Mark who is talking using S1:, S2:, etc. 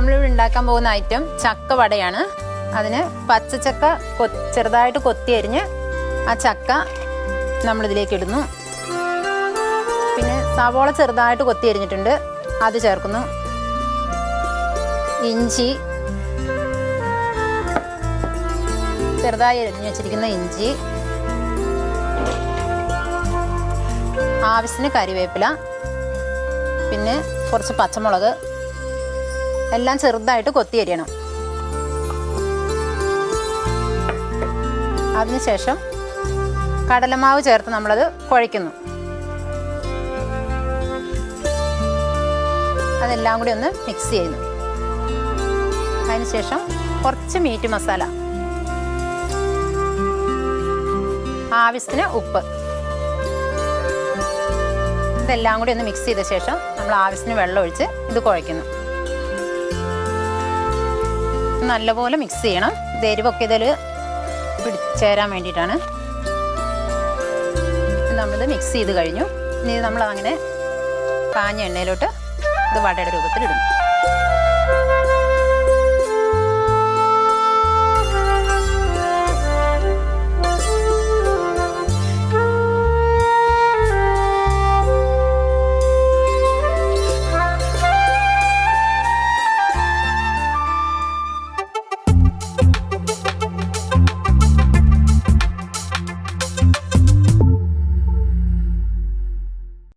S1: ഉണ്ടാക്കാൻ പോകുന്ന ഐറ്റം ചക്ക വടയാണ്. അതിന് പച്ചച്ചക്ക കൊ ചെറുതായിട്ട് കൊത്തി അരിഞ്ഞ് ആ ചക്ക നമ്മളിതിലേക്ക് ഇടുന്നു. പിന്നെ സവോള ചെറുതായിട്ട് കൊത്തി അരിഞ്ഞിട്ടുണ്ട്. അത് ചേർക്കുന്നു. ഇഞ്ചി. ചെറുതായി അരിഞ്ഞു വെച്ചിരിക്കുന്ന ഇഞ്ചി. ആവശ്യത്തിന് കറിവേപ്പില പിന്നെ കുറച്ച് പച്ചമുളക്. എല്ലാം ചെറുതായിട്ട് കൊത്തി അരിയണം. അതിനുശേഷം കടലമാവ് ചേർത്ത് നമ്മളത് കുഴയ്ക്കുന്നു. അതെല്ലാം കൂടി ഒന്ന് മിക്സ് ചെയ്യുന്നു. അതിനുശേഷം കുറച്ച് മീറ്റ് മസാല ആവശ്യത്തിന് ഉപ്പ്. ഇതെല്ലാം കൂടി ഒന്ന് മിക്സ് ചെയ്ത ശേഷം നമ്മൾ ആവശ്യത്തിന് വെള്ളം ഒഴിച്ച് ഇത് കുഴയ്ക്കുന്നു. നല്ലപോലെ മിക്സ് ചെയ്യണം. ദരിവൊക്കെ ഇതിൽ പിടിച്ചേരാൻ വേണ്ടിയിട്ടാണ്. നമ്മളിത് മിക്സ് ചെയ്ത് കഴിഞ്ഞു. ഇനി നമ്മൾ അങ്ങനെ കാഞ്ഞ എണ്ണയിലോട്ട് ഇത് വടയുടെ രൂപത്തിലിടുന്നു.